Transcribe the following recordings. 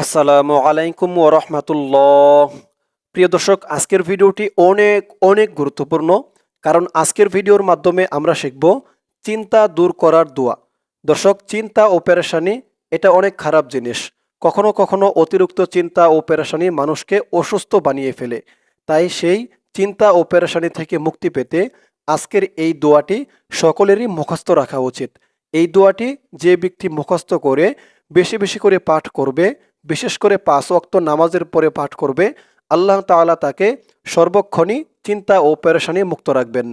আসসালামু আলাইকুম ও রহমতুল্লাহ। প্রিয় দর্শক, আজকের ভিডিওটি অনেক অনেক গুরুত্বপূর্ণ, কারণ আজকের ভিডিওর মাধ্যমে আমরা শিখব চিন্তা দূর করার দোয়া। দর্শক, চিন্তা ও পেরেশানি, এটা অনেক খারাপ জিনিস। কখনো কখনো অতিরিক্ত চিন্তা ও পেরেশানি মানুষকে অসুস্থ বানিয়ে ফেলে। তাই সেই চিন্তা ও পেরেশানি থেকে মুক্তি পেতে আজকের এই দোয়াটি সকলেরই মুখস্থ রাখা উচিত। এই দোয়াটি যে ব্যক্তি মুখস্থ করে, বেশি বেশি করে পাঠ করবে বিশেষ করে পাঁচ ওয়াক্ত নামাজের পরে পাঠ করবে, আল্লাহ তাআলা তাকে সর্বক্ষণই চিন্তা ও পেরেশানি মুক্ত রাখবেন।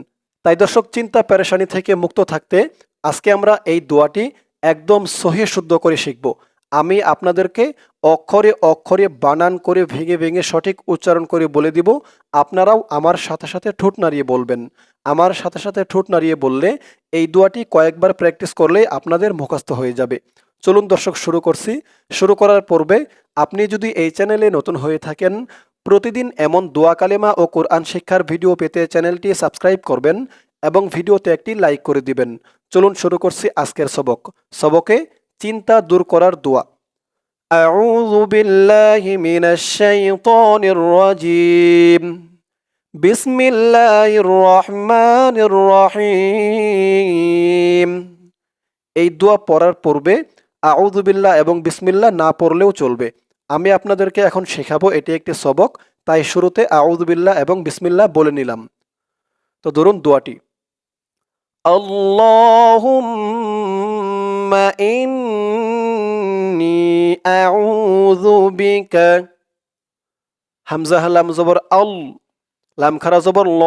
তাই দর্শক, চিন্তা পেরেশানি থেকে মুক্ত থাকতে আজকে আমরা এই দোয়াটি একদম সহি শুদ্ধ করে শিখব। আমি আপনাদেরকে অক্ষরে অক্ষরে বানান করে ভেঙে ভেঙে সঠিক উচ্চারণ করে বলে দিব। আপনারাও আমার সাথে সাথে ঠোঁট নাড়িয়ে বলবেন। আমার সাথে সাথে ঠোঁট নাড়িয়ে বললে এই দোয়াটি কয়েকবার প্র্যাকটিস করলে আপনাদের মুখস্থ হয়ে যাবে। চলুন দর্শক শুরু করছি শুরু করার পূর্বে আপনি যদি এই চ্যানেলে নতুন হয়ে থাকেন প্রতিদিন এমন দোয়া কালেমা ও কোরআন শিক্ষার ভিডিও পেতে চ্যানেলটি সাবস্ক্রাইব করবেন এবং ভিডিওতে একটি লাইক করে দিবেন চলুন শুরু করছি আজকের সবক সবকে চিন্তা দূর করার দোয়া أعوذ بالله من الشيطان الرجيم بسم الله الرحمن الرحيم এই দোয়া পড়ার পূর্বে আউযুবিল্লাহ এবং বিসমিল্লাহ না পড়লেও চলবে। আমি আপনাদেরকে এখন শেখাবো, এটি একটি সবক। তাই শুরুতে আউযুবিল্লাহ এবং বিসমিল্লা বলে নিলাম। তো ধরুন দোয়াটি। হালাম জবর, আল। লাম জবর, ল।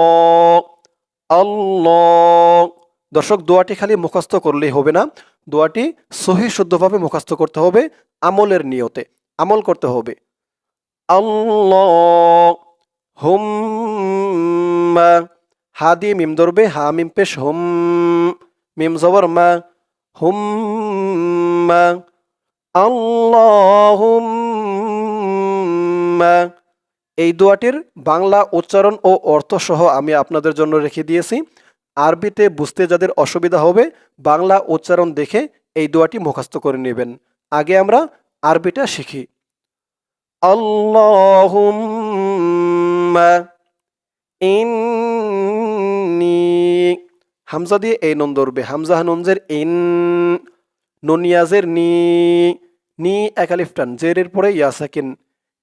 দর্শক, দোয়াটি খালি মুখস্থ করলেই হবে না। দোয়াটি সহি শুদ্ধভাবে মুখস্থ করতে হবে আমলের নিয়তে, আমল করতে হবে। হা দিয়ে মিম ধরবে, হা মিম পেশ হুম, মিম জবর মা, হুম্মা। আল্লাহুম্মা, এই দোয়াটির বাংলা উচ্চারণ ও অর্থ সহ আমি আপনাদের জন্য রেখে দিয়েছি। আরবিতে বুঝতে যাদের অসুবিধা হবে, বাংলা উচ্চারণ দেখে এই দোয়াটি মুখস্থ করে নেবেন। আগে আমরা আরবিটা শিখি। ইন্নি হামজা দিয়ে এই নন ধরবে। হামজা নুনজের ইন নুনিয়াজের নি নি একালিফটান জেরের পরে ইয়াসাকিন।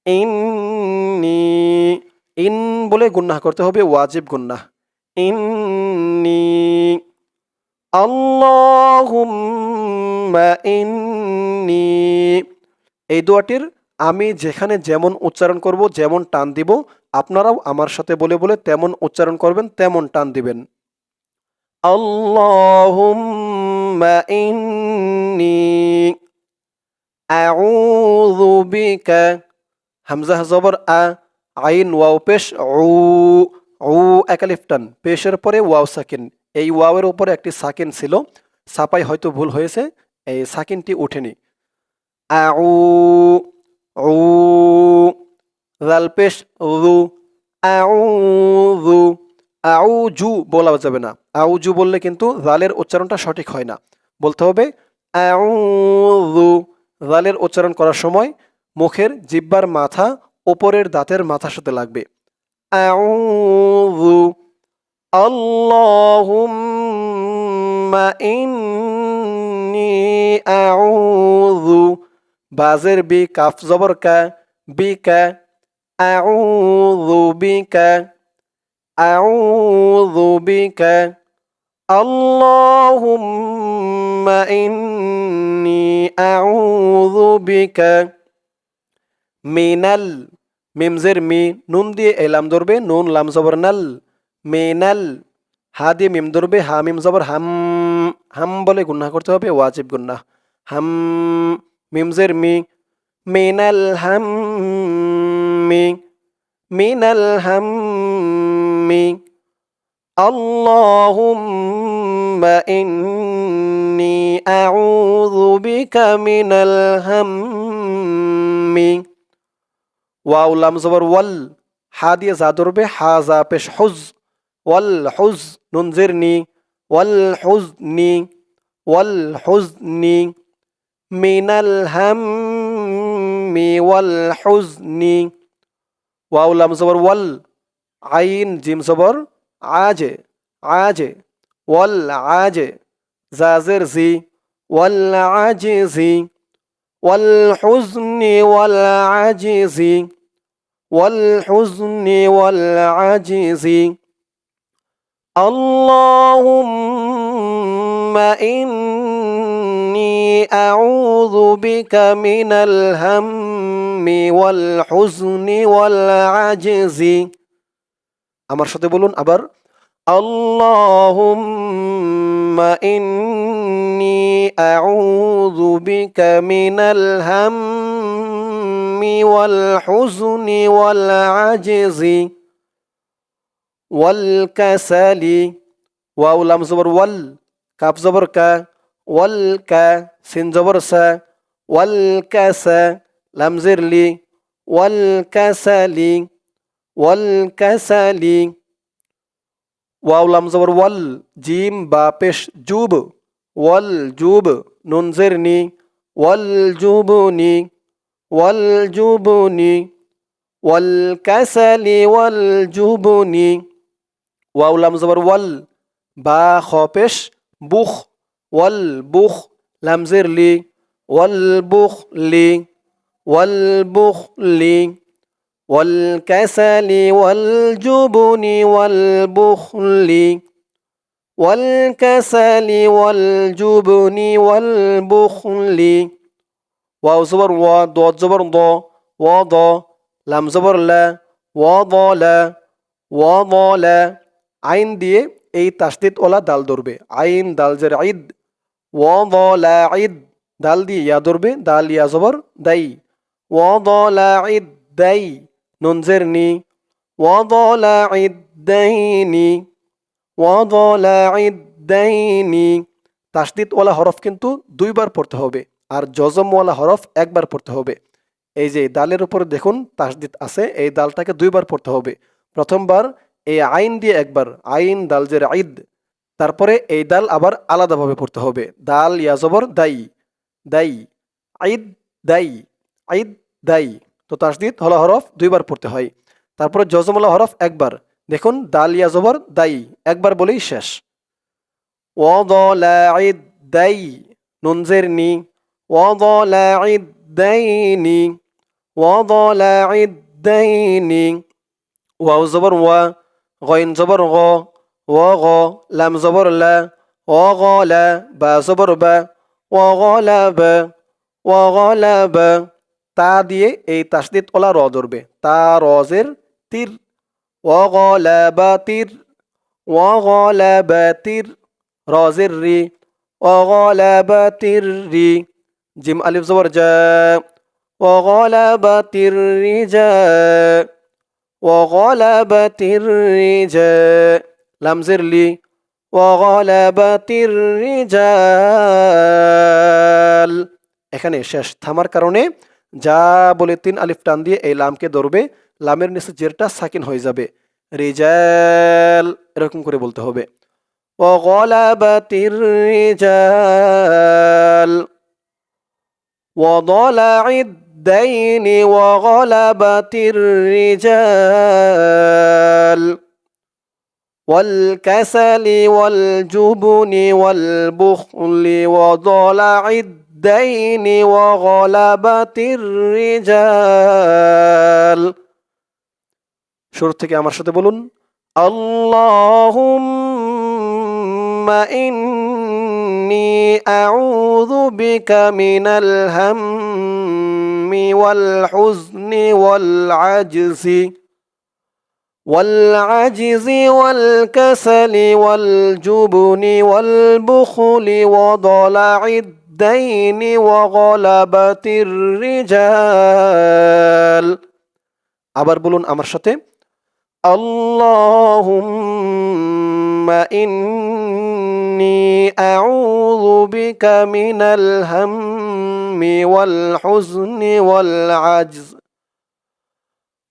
ইন্নি, ইন বলে গুন্নাহ করতে হবে, ওয়াজিব গুন্নাহ ইন্নি আল্লাহুম্মা ইন্নি এই দোয়াটির আমি যেখানে যেমন উচ্চারণ করব, যেমন টান দিব, আপনারাও আমার সাথে বলে বলে তেমন উচ্চারণ করবেন, তেমন টান দিবেন। আল্লাহুম্মা ইন্নি আউযু বিকা, হামজা জবর আ, আইন, ওয়াও, পেশ, উ। উ একালিফটান, পেশের পরে ওয়াও সাকিন। এই ওয়াওয়ের উপরে একটি সাকিন ছিল। সাপাই হয়তো ভুল হয়েছে, এই সাকিনটি ওঠেনি আউ, উ জাল পেশ রু আউযু আউজু বলা যাবে না। আউজু বললে কিন্তু জালের উচ্চারণটা সঠিক হয় না। বলতে হবে আউযু জালের উচ্চারণ করার সময় মুখের জিব্বার মাথা ওপরের দাঁতের মাথার সাথে লাগবে। আউযু আল্লাহুম্মা ইন্নি আউযু বাজের বি কাফ জবর কা বি কা আউযু বিকা আউযু বিকা আল্লাহুম্মা ইন্নি আউযু বিকা মিনাল মিমজের মি নুন দিয়ে এলাম ধরবে নুন লাম জবর নাল মিনাল হা দিয়ে মিম ধরবে হা মিম জবর হাম হাম বলে গুন্না করতে হবে ওয়াজিব গুন্না হাম মিমজের মি মিনাল হাম মি মিনাল হাম মি اللهم إني أعوذ بك من الهم ওয়াও লাম জবর ওয়াল হা দিয়ে যা ধরবে হা যা পেশ হুজ ওয়াল হুজ নুনজের নি ওয়াল হুজ নি ওয়াল হুজ নি মিনাল হাম والحزن ওয়াও লাম জবর ওয়াল আইন জিম জবর আজে আজে ওয়াল আজে জাজের জি ওয়াল আজিজি والحزن والعجز والحزن والعجز اللهم إني أعوذ بك من الهم والحزن والعجز আমার সাথে বলুন আবার اللهم إني أعوذ بك من الهم والهم والحزن والعجز والكسل. واو لام زبر وال. كاف زبر كا والكا سين زبر سا والكاس لام زر لي والكسل والكسل واو لام زبر وال. جيم با بيش جوب. والجوب نون زرني والجوبني নি ওয়াল জুবনি ওয়াল জুবনি ওয়াল কাসালি ওয়াল জুবনি ওয়াও লাম জবর ওয়াল বা খ পেশ বুখ ওয়াল বুখ লাম জের লি ওয়াল বুখ লি ওয়াল বুখ লি والكسل والجبن والبخل والكسل والجبن ওয়াও জবর ওয়া দ জবর দ ওয়া দ লাম জবর লা ওয়া দ লা ওয়া দ লা আইন দিয়ে এই তাসদিদ ওলা দাল ধরবে। আইন দাল জের ঈদ ওয়া দ লা ঈদ দাল দিয়ে ইয়া ধরবে দাল ইয়া জবর দাই। ওয়া দ লা ঈদ দাই, নুন জের নি। ওয়া দ লা ঈদ দাইনি ওয়া দ লা ঈদ দাইনি তাসদিদ ওলা হরফ কিন্তু দুইবার পড়তে হবে। আর জজমওয়ালা হরফ একবার পড়তে হবে। এই যে দালের উপরে দেখুন, তাসদিদ আছে, এই দালটাকে দুইবার পড়তে হবে। প্রথমবার এই আইন দিয়ে একবার, আইন, দাল জের ঈদ। তারপরে এই দাল আবার আলাদাভাবে পড়তে হবে। দাল ইয়াজবর দাই দাই আইদ দাই আইদ দাই। তো তাসদিদ, হল হরফ দুইবার পড়তে হয়। তারপরে জজমলা হরফ একবার। দেখুন, দাল ইয়া জবর দাই, একবার বলেই শেষ। ওয়াদ দাই নুনজের নি ওয়াদ দাইনি ওয়াদ দাইনি ওয়াও জবর ওয়া গইন জবর গ ও গ লাম জবর লা ও গ লা বা জবর বা ও গ লা বা ও গ লা বা তা দিয়ে এই তাসদিদ ওলা র ধরবে। তা রজের তীর। ওগলাবাতির ওগলাবাতির রজের রি। ওগলাবাতির রি। জিম আলিফ জবর জা ওগলাবাতির রিজা ওগলাবাতির রিজা লামজের লি ওগলাবাতির রিজাল এখানে শেষ থামার কারণে যা বলে তিন আলিফ টান দিয়ে এই লামকে ধরবে লামের নিচে জেরটা সাকিন হয়ে যাবে রিজাল এরকম করে বলতে হবে وغلبت الرجال وضلع الدين وغلبت الرجال والكسل والجبن والبخل وضلع الدين الدين وغلبت الرجال শুরু থেকে আমার সাথে বলুন اللهم إني أعوذ بك من الهم والحزن والعجز والعجز والكسل والجبن والبخل وضلع الدين الدين وغلبت الرجال আবার বলুন আমার সাথে اللهم إني أعوذ بك من الهم والحزن والعجز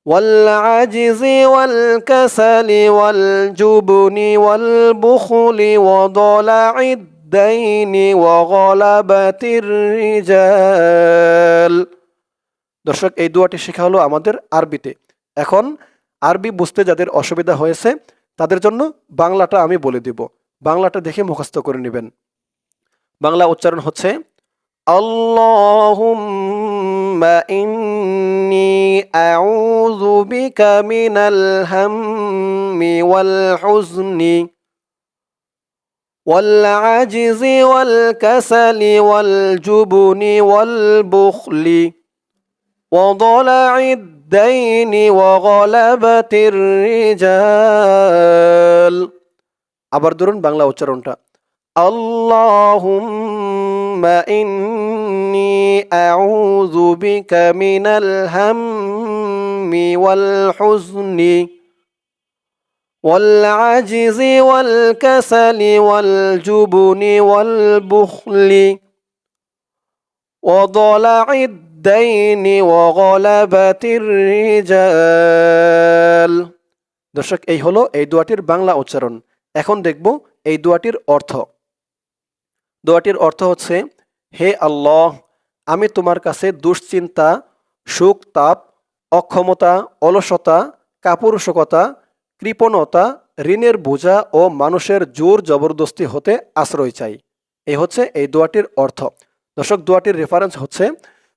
والعجز والكسل والجبن والبخل وضلع الدين الدين وغلبت الرجال দর্শক এই দোয়াটি শেখা হলো আমাদের আরবিতে এখন আরবি বুঝতে যাদের অসুবিধা হয়েছে তাদের জন্য বাংলাটা আমি বলে দিব বাংলাটা দেখে মুখস্থ করে নেবেন বাংলা উচ্চারণ হচ্ছে اللهم إني أعوذ بك من الهم والحزن والعجز والكسل والجبن والبخل وضلع الدين وغلبة الرجال আবার ধরুন বাংলা উচ্চারণটা اللهم إني أعوذ بك من الهم والحزن والعجز والكسل والجبن والبخل وضلع الدين وغلبة الرجال দর্শক এই হলো এই দোয়াটির বাংলা উচ্চারণ এখন দেখব এই দোয়াটির অর্থ দোয়াটির অর্থ হচ্ছে হে আল্লাহ আমি তোমার কাছে দুশ্চিন্তা সুখ তাপ অক্ষমতা অলসতা কাপুরুষকতা কৃপণতা ঋণের বোঝা ও মানুষের জোর জবরদস্তি হতে আশ্রয় চাই এই হচ্ছে এই দোয়াটির অর্থ দর্শক দোয়াটির রেফারেন্স হচ্ছে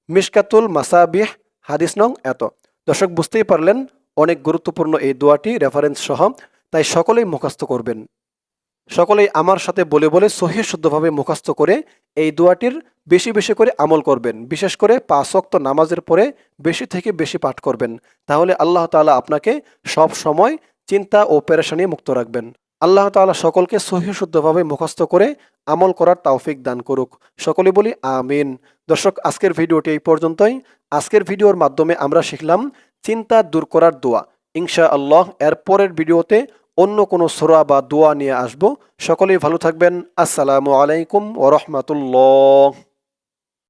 মিশকাতুল মাসাবিহ, হাদিস নং এত। দর্শক, বুঝতেই পারলেন, অনেক গুরুত্বপূর্ণ এই দোয়াটি রেফারেন্স সহ, তাই সকলেই মুখস্থ করবেন। সকলেই আমার সাথে বলে বলে সহি শুদ্ধভাবে মুখস্থ করে এই দোয়াটির বেশি বেশি করে আমল করবেন। বিশেষ করে পাঁচক্ত নামাজের পরে বেশি থেকে বেশি পাঠ করবেন। তাহলে আল্লাহ তাআলা আপনাকে সব সময় চিন্তা ও পেরেশানি মুক্ত রাখবেন। আল্লাহ তাআলা সকলকে সহি শুদ্ধভাবে মুখস্থ করে আমল করার তাওফিক দান করুক। সকলে বলি আমিন। দর্শক, আজকের ভিডিওটি এই পর্যন্তই। আজকের ভিডিওর মাধ্যমে আমরা শিখলাম চিন্তা দূর করার দোয়া। ইনশা আল্লাহ এর পরের ভিডিওতে অন্য কোনো সোরা বা দোয়া নিয়ে আসব। সকলেই ভালো থাকবেন। আসসালামু আলাইকুম ওরহমতুল্লাহ